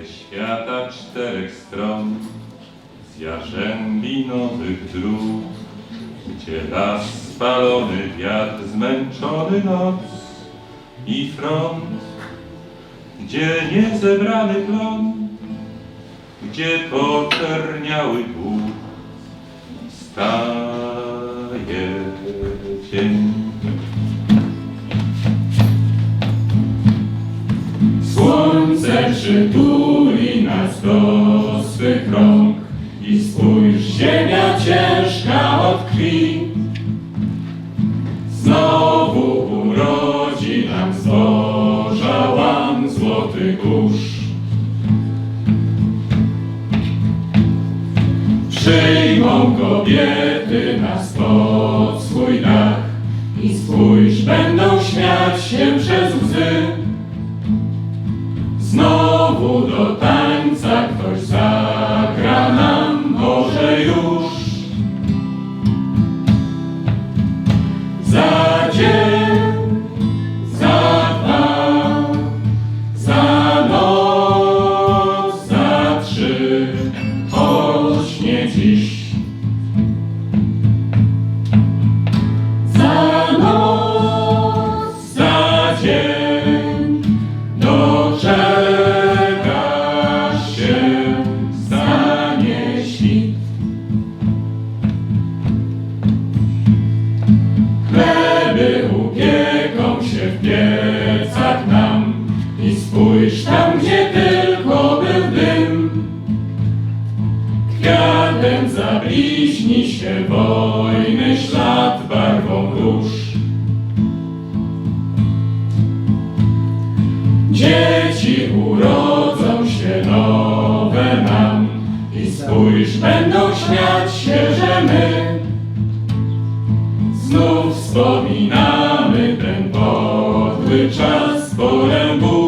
ze świata czterech stron, z jarzębi nowych dróg, gdzie las spalony, wiatr zmęczony noc i front, gdzie niezebrany plon, gdzie poczerniały Bóg, staje przytuli nas do swych rąk i spójrz, ziemia ciężka od krwi. Znowu urodzi nam zboża łam złoty kurz. Przyjmą kobiety Upieką się w piecach nam i spójrz tam, gdzie tylko był dym. Kwiatem zabliźni się wojny ślad barwą róż. Dzieci urodzą Lord and Lord.